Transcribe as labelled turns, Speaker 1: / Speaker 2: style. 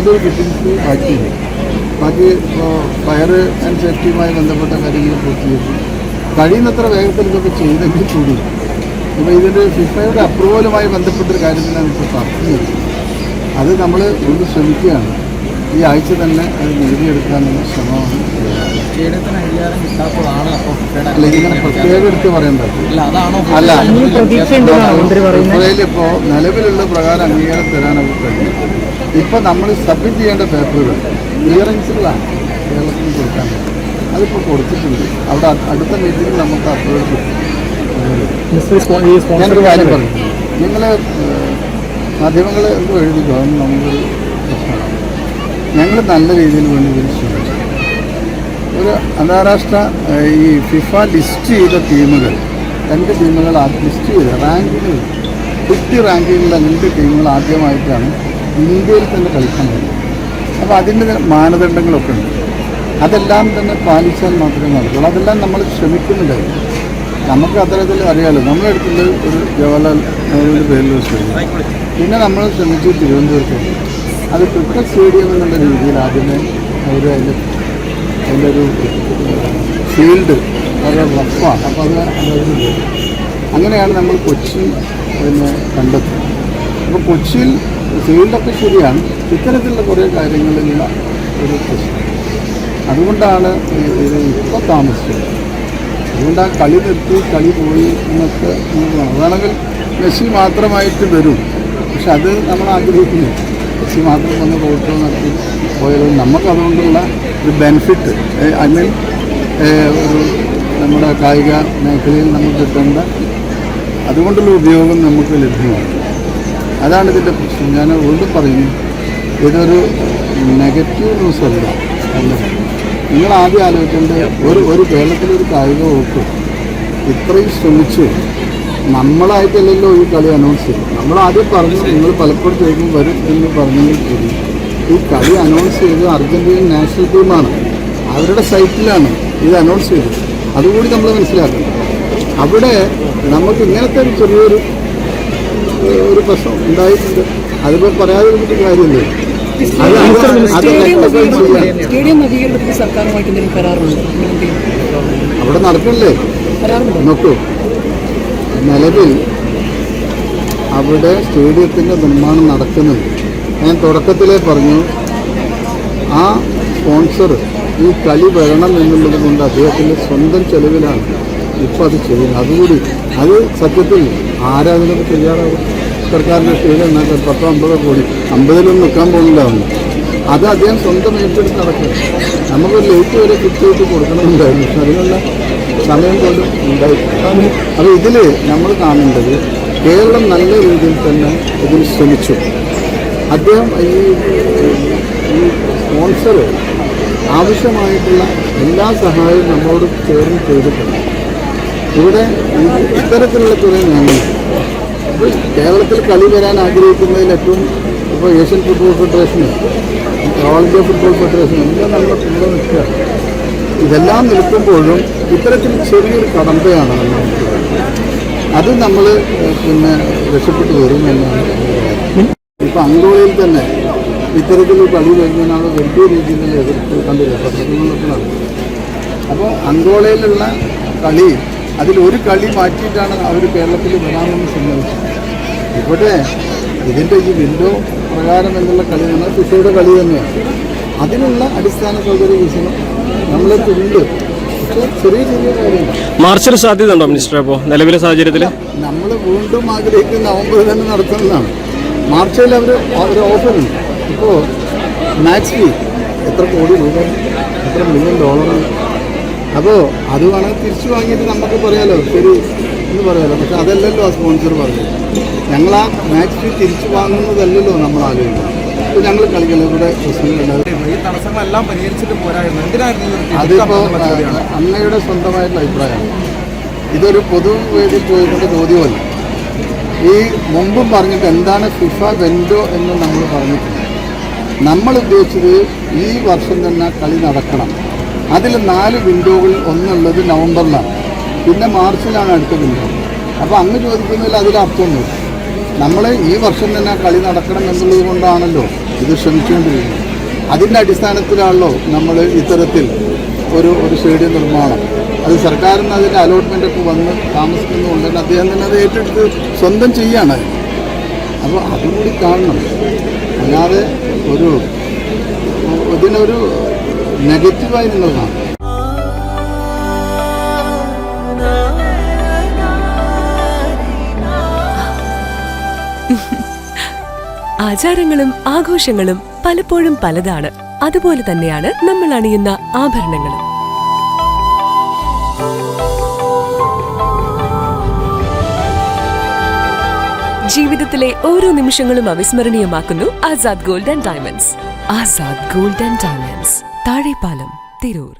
Speaker 1: അതിന്റെ ഒരു ഫിറ്റിങ്സ് ബാക്കിയുണ്ട് ബാക്കി ഇപ്പോൾ ഫയർ ആൻഡ് സേഫ്റ്റിയുമായി ബന്ധപ്പെട്ട കാര്യങ്ങൾ പൂർത്തീകരിച്ചു. കഴിയുന്നത്ര വേഗത്തിൽ ഇതൊക്കെ ചെയ്തെങ്കിൽ കൂടി ഇപ്പോൾ ഇതിന്റെ ഫിഫയുടെ അപ്രൂവലുമായി ബന്ധപ്പെട്ടൊരു കാര്യത്തിലാണ് ഇപ്പോൾ ചർച്ച ചെയ്യുന്നത് അത് നമ്മൾ ഒന്ന് ശ്രമിക്കുകയാണ്. ഈ ആഴ്ച തന്നെ അത് നേടിയെടുക്കാനുള്ള ശ്രമമാണ്. അല്ല ഇതിങ്ങനെ പ്രത്യേകം എടുത്ത് പറയേണ്ടത്
Speaker 2: അല്ല
Speaker 1: ഇപ്പോൾ നിലവിലുള്ള പ്രകാരം അംഗീകാരം തരാൻ അവർ കഴിയും. ഇപ്പോൾ നമ്മൾ സബ്മിറ്റ് ചെയ്യേണ്ട പേപ്പറുകൾ ക്ലിയറൻസുകളാണ് കേരളത്തിന് കൊടുക്കാൻ. അതിപ്പോൾ കൊടുത്തിട്ടുണ്ട്. അവിടെ അടുത്ത മീറ്റിംഗിൽ നമുക്ക് അപ്രൂവൽ കിട്ടും ഞാനൊരു കാര്യം പറഞ്ഞു നിങ്ങൾ മാധ്യമങ്ങൾ എന്തോ എഴുതിക്കോ അതൊന്നും നമ്മളൊരു പ്രശ്നമാണ്. ഞങ്ങൾ നല്ല രീതിയിൽ വേണ്ടി ഇതിന് ശ്രമിച്ചു ഒരു അന്താരാഷ്ട്ര ഈ ഫിഫ ലിസ്റ്റ് ചെയ്ത ടീമുകൾ രണ്ട് ടീമുകൾ ലിസ്റ്റ് ചെയ്ത് റാങ്കിങ്ങിൽ ഫിഫ്റ്റി റാങ്കിങ്ങിലുള്ള രണ്ട് ടീമുകൾ ആദ്യമായിട്ടാണ് ഇന്ത്യയിൽ തന്നെ കളിക്കാൻ കഴിയും അപ്പോൾ അതിന്റെ മാനദണ്ഡങ്ങളൊക്കെ ഉണ്ട്. അതെല്ലാം തന്നെ പാലിച്ചാൽ മാത്രമേ നടക്കുള്ളൂ. അതെല്ലാം നമ്മൾ ശ്രമിക്കുന്നുണ്ട്. നമുക്ക് അത്തരത്തിൽ അറിയാമല്ലോ നമ്മുടെ അടുത്തുള്ള ഒരു ജവഹർലാൽ നെഹ്റുവിന്റെ പേരിലൊരു സ്റ്റേഡിയം. പിന്നെ നമ്മൾ ശ്രമിച്ചു തിരുവനന്തപുരത്ത്. അത് ക്രിക്കറ്റ് സ്റ്റേഡിയം എന്നുള്ള രീതിയിൽ ആദ്യമേ അവർ അതിന്റെ അതിന്റെ ഒരു ഫീൽഡ് വളരെ റഫാണ് അപ്പോൾ അത് അതായത് അങ്ങനെയാണ് നമ്മൾ കൊച്ചി പിന്നെ കണ്ടെത്തുന്നത് അപ്പോൾ കൊച്ചിയിൽ ഫീൽഡൊക്കെ ശരിയാണ്. ഇത്തരത്തിലുള്ള കുറേ കാര്യങ്ങളിലുള്ള ഒരു പ്രശ്നം. അതുകൊണ്ടാണ് ഇത് ഇപ്പോൾ താമസിച്ചത്. അതുകൊണ്ട് ആ കളി നിർത്തി കളി പോയി എന്നൊക്കെ നമുക്ക് അതാണെങ്കിൽ മെസ്സി മാത്രമായിട്ട് വരും. പക്ഷെ അത് നമ്മൾ ആഗ്രഹിക്കുന്നു. മെസ്സി മാത്രം വന്ന് പോയിട്ട് നടത്തി പോയാലും. നമുക്ക് അതുകൊണ്ടുള്ള ഒരു ബെനിഫിറ്റ് ഐ മീൻ ഒരു നമ്മുടെ കായിക മേഖലയിൽ നമുക്ക് കിട്ടേണ്ട അതുകൊണ്ടുള്ള ഉപയോഗം നമുക്ക് ലഭ്യമാണ്. അതാണ് ഇതിന്റെ പ്രശ്നം. ഞാൻ വീണ്ടും പറയുന്നു. ഇതൊരു നെഗറ്റീവ് ന്യൂസ് അല്ല. അല്ല. നിങ്ങൾ ആദ്യം ആലോചിക്കേണ്ടത് ഒരു ഒരു കേരളത്തിലൊരു കായിക വകുപ്പ് ഇത്രയും ശ്രമിച്ചു. നമ്മളായിട്ടല്ലല്ലോ ഈ കളി അനൗൺസ് ചെയ്തു നമ്മൾ ആദ്യം പറഞ്ഞു നിങ്ങൾ പലപ്പോഴും ചോദിക്കും വരും എന്ന് പറഞ്ഞെങ്കിൽ കൂടി ഈ കളി അനൗൺസ് ചെയ്തത് അർജന്റീന നാഷണൽ ടീമാണ്. അവരുടെ സൈറ്റിലാണ് ഇത് അനൗൺസ് ചെയ്തത്. അതുകൂടി നമ്മൾ മനസ്സിലാക്കണം. അവിടെ നമുക്ക് ഇങ്ങനത്തെ ഒരു ചെറിയൊരു ഒരു പ്രശ്നം ഉണ്ടായിട്ടുണ്ട്. അതിപ്പോൾ പറയാതിരുന്നിട്ട് കാര്യമില്ല. അവിടെ നടക്കണില്ലേ നോക്കൂ. നിലവിൽ അവിടെ സ്റ്റേഡിയത്തിന്റെ നിർമ്മാണം നടക്കുന്നുണ്ട്. ഞാൻ തുടക്കത്തിലേ പറഞ്ഞു ആ സ്പോൺസർ ഈ കളി വരണം എന്നുള്ളത് കൊണ്ട് അദ്ദേഹത്തിന്റെ സ്വന്തം ചെലവിലാണ് ഇപ്പോൾ അത് ചെയ്യുന്നത്. അതുകൂടി അത് സത്യത്തിൽ ആരാ അതിനൊക്കെ തയ്യാറാവും സർക്കാരിന്റെ സ്റ്റേഡിയം എന്നാൽ പത്തോ അമ്പതോ കോടി അമ്പതിലൊന്നും നിൽക്കാൻ പോകുന്നില്ലാവുന്നു അത് അദ്ദേഹം സ്വന്തം ഏറ്റെടുത്ത് നടക്കുക നമുക്കൊരു ലേറ്റ് വരെ കുത്തിയിട്ട് കൊടുക്കണമെന്നുണ്ടായിരുന്നു പക്ഷെ അതിനുള്ള സമയം കൊണ്ട് ഉണ്ടായി അപ്പോൾ ഇതിൽ നമ്മൾ കാണേണ്ടത് കേരളം നല്ല രീതിയിൽ തന്നെ ഇതിൽ ശ്രമിച്ചു. അദ്ദേഹം ഈ ഈ സ്പോൺസർ ആവശ്യമായിട്ടുള്ള എല്ലാ സഹായവും നമ്മളോട് ചേർന്ന് ചെയ്തിട്ടുണ്ട്. ഇവിടെ ഇത്തരത്തിലുള്ള ഇപ്പോൾ കേരളത്തിൽ കളി വരാൻ ആഗ്രഹിക്കുന്നതിൽ ഏറ്റവും ഇപ്പോൾ Asian football federation all India football federation എല്ലാം നമ്മൾ കൂടെ നിൽക്കുക. ഇതെല്ലാം നിൽക്കുമ്പോഴും ഇത്തരത്തിൽ ചെറിയൊരു കടമ്പയാണ് നമ്മൾ അത് നമ്മൾ പിന്നെ രക്ഷപ്പെട്ടു വരും എന്നാണ് ഇപ്പം അങ്കോളയിൽ തന്നെ ഇത്തരത്തിൽ കളി വരുന്നതിനാണ് വലിയ രീതിയിൽ എതിർപ്പ് കണ്ടില്ല. പ്രശ്നങ്ങളൊക്കെ നടക്കും അപ്പോൾ അങ്കോളയിലുള്ള കളി അതിൽ ഒരു കളി മാറ്റിയിട്ടാണ് അവർ കേരളത്തിൽ വരാമെന്ന് സമ്മതിച്ചത്. ഇവിടെ ഇതിന്റെ ഈ വിൻഡോ പ്രകാരം എന്നുള്ള കളി തന്നെ കുട്ടിയുടെ ഫിഫയുടെ കളി തന്നെയാണ്. അതിനുള്ള അടിസ്ഥാന സൗകര്യ വിഷയം നമ്മളിപ്പോൾ ഉണ്ട് ചെറിയ ചെറിയ കാര്യങ്ങൾ.
Speaker 3: മാർച്ചിൽ സാധ്യത ഉണ്ടോ മിനിസ്റ്റർ അപ്പോൾ നിലവിലെ സാഹചര്യത്തിൽ
Speaker 1: നമ്മൾ വീണ്ടും ആഗ്രഹിക്കുന്ന നവംബർ തന്നെ നടത്തുന്നതാണ്. മാർച്ചിൽ അവർ ഒരു ഓഫറുണ്ട് ഇപ്പോൾ ഫീ എത്ര കോടി രൂപ എത്ര മില്യൺ ഡോളറാണ് അപ്പോൾ അത് വേണമെങ്കിൽ തിരിച്ചു വാങ്ങിയിട്ട് നമുക്ക് പറയാലോ? ശരി എന്ന് പറയാലോ? പക്ഷെ അതല്ലല്ലോ ആ സ്പോൺസർ പറഞ്ഞത്. ഞങ്ങൾ ആ മാച്ച് തിരിച്ചു വാങ്ങുന്നതല്ലല്ലോ നമ്മൾ ആലോചിക്കുന്നത് അപ്പോൾ ഞങ്ങൾ കളിക്കുന്നത് ഇവിടെ
Speaker 2: തടസ്സങ്ങളെല്ലാം പരിഹരിച്ചിട്ട് പോരായിരുന്നു എന്തിനായിരുന്നു ചോദ്യമാണ്.
Speaker 1: അങ്ങയുടെ സ്വന്തമായിട്ടുള്ള അഭിപ്രായമാണ്. ഇതൊരു പൊതുവേദിയിൽ ചോദിക്കേണ്ട ചോദ്യമല്ല. ഈ മുമ്പും പറഞ്ഞിട്ട് എന്താണ് ഫിഫ വെൻഡോ എന്ന് നമ്മൾ പറഞ്ഞിട്ടുണ്ട് നമ്മൾ ഉദ്ദേശിച്ചത് ഈ വർഷം തന്നെ കളി നടക്കണം. അതിൽ നാല് വിൻഡോകൾ ഒന്നുള്ളത് നവംബറിലാണ്. പിന്നെ മാർച്ചിലാണ് അടുത്ത വിൻഡോ. അപ്പോൾ അങ്ങ് ചോദിക്കുന്നതിൽ അതിൽ അർത്ഥമൊന്നുമില്ല നമ്മൾ ഈ വർഷം തന്നെ കളി നടക്കണം എന്നുള്ളത് കൊണ്ടാണല്ലോ ഇത് ശ്രമിച്ചുകൊണ്ടിരിക്കുന്നത്. അതിന്റെ അടിസ്ഥാനത്തിലാണല്ലോ നമ്മൾ ഇത്തരത്തിൽ ഒരു ഒരു സ്റ്റേഡിയം നിർമ്മാണം. അത് സർക്കാരിൽ നിന്ന് അതിന്റെ അലോട്ട്മെന്റ് ഒക്കെ വന്ന് താമസിക്കുന്നതുകൊണ്ട് തന്നെ അദ്ദേഹം തന്നെ അത് ഏറ്റെടുത്ത് സ്വന്തം ചെയ്യാണ്. അപ്പോൾ അതും കൂടി കാണണം. അല്ലാതെ ഒരു ഇതിനൊരു നെഗറ്റീവായി നിങ്ങൾ കാണും.
Speaker 4: ആചാരങ്ങളും ആഘോഷങ്ങളും പലപ്പോഴും പലതാണ്. അതുപോലെ തന്നെയാണ് നമ്മൾ അണിയുന്ന ആഭരണങ്ങളും. ജീവിതത്തിലെ ഓരോ നിമിഷങ്ങളും അവിസ്മരണീയമാക്കുന്നു Azad gold and diamonds. Azad gold and diamonds. Thazhepalam Tirur.